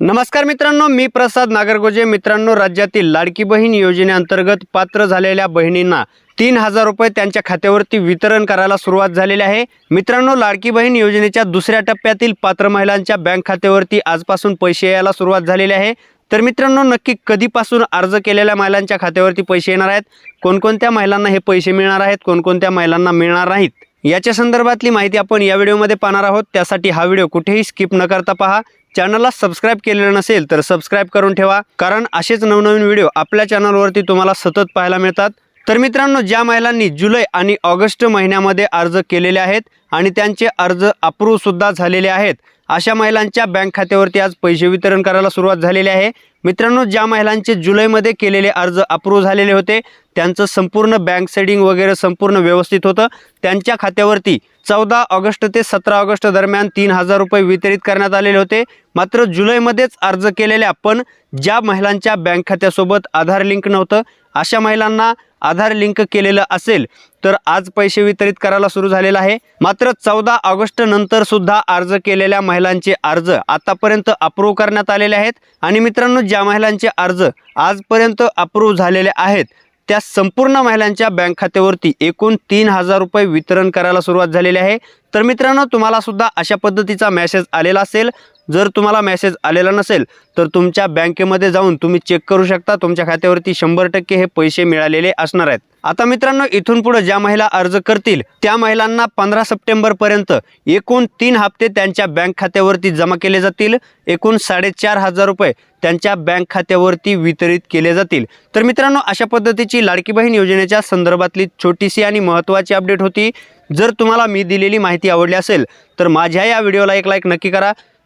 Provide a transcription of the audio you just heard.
नमस्कार मित्रांनो मी प्रसाद नागरगोजे. मित्रांनो राज्यातील लाडकी बहीण योजनेअंतर्गत पात्र झालेल्या बहिणींना तीन हजार रुपये त्यांच्या खात्यावरती वितरण करायला सुरुवात झालेली आहे. मित्रांनो लाडकी बहीण योजनेच्या दुसऱ्या टप्प्यातील पात्र महिलांच्या बँक खात्यावरती आजपासून पैसे यायला सुरुवात झालेली आहे. तर मित्रांनो नक्की कधीपासून अर्ज केलेल्या महिलांच्या खात्यावरती पैसे येणार आहेत? कोणकोणत्या महिलांना हे पैसे मिळणार आहेत? कोणकोणत्या महिलांना मिळणार नाहीत? याच्या संदर्भातली माहिती आपण या व्हिडिओमध्ये पाहणार आहोत. त्यासाठी हा व्हिडिओ कुठेही स्किप न करता पहा. चॅनलला सबस्क्राईब केलेलं नसेल तर सबस्क्राईब करून ठेवा. कारण असेच नवनवीन व्हिडिओ आपल्या चॅनलवरती तुम्हाला सतत पाहायला मिळतात. तर मित्रांनो ज्या महिलांनी जुलै आणि ऑगस्ट महिन्यामध्ये अर्ज केलेले आहेत आणि त्यांचे अर्ज अप्रूव्हसुद्धा झालेले आहेत अशा महिलांच्या बँक खात्यावरती आज पैसे वितरण करायला सुरुवात झालेली आहे. मित्रांनो ज्या महिलांचे जुलैमध्ये केलेले अर्ज अप्रूव्ह झालेले होते त्यांचं संपूर्ण बँक सेडिंग वगैरे संपूर्ण व्यवस्थित होतं. त्यांच्या खात्यावरती चौदा ऑगस्ट ते सतरा ऑगस्ट दरम्यान तीन हजार रुपये वितरित करण्यात आलेले होते. मात्र जुलैमध्येच अर्ज केलेल्या पण ज्या महिलांच्या बँक खात्यासोबत आधार लिंक नव्हतं अशा महिलांना आधार लिंक केलेलं असेल तर आज पैसे वितरित करायला सुरू झालेलं आहे. मात्र चौदा ऑगस्ट नंतर सुद्धा अर्ज केलेल्या महिलांचे अर्ज आतापर्यंत अप्रूव्ह करण्यात आलेले आहेत. आणि मित्रांनो ज्या महिलांचे अर्ज आजपर्यंत अप्रूव्ह झालेले आहेत त्या संपूर्ण महिलांच्या बँक खात्यावरती एकूण तीन हजार रुपये वितरण करायला सुरुवात झालेली आहे. तर मित्रांनो तुम्हाला सुद्धा अशा पद्धतीचा मेसेज आलेला असेल. जर तुम्हाला मेसेज आलेला नसेल तर तुमच्या बँकेमध्ये जाऊन तुम्ही चेक करू शकता. तुमच्या खात्यावरती शंभर टक्के हे पैसे मिळालेले असणार आहेत. आता मित्रांनो इथून पुढे ज्या महिला अर्ज करतील त्या महिलांना पंधरा सप्टेंबरपर्यंत एकूण तीन हप्ते त्यांच्या बँक खात्यावरती जमा केले जातील. एकूण साडेचार हजार रुपये त्यांच्या बँक खात्यावरती वितरित केले जातील. तर मित्रांनो अशा पद्धतीची लाडकी बहीण योजनेच्या संदर्भातली छोटीशी आणि महत्त्वाची अपडेट होती. जर तुम्हाला मी दिलेली माहिती आवडली असेल तर माझ्या या व्हिडिओला एक लाईक नक्की करा.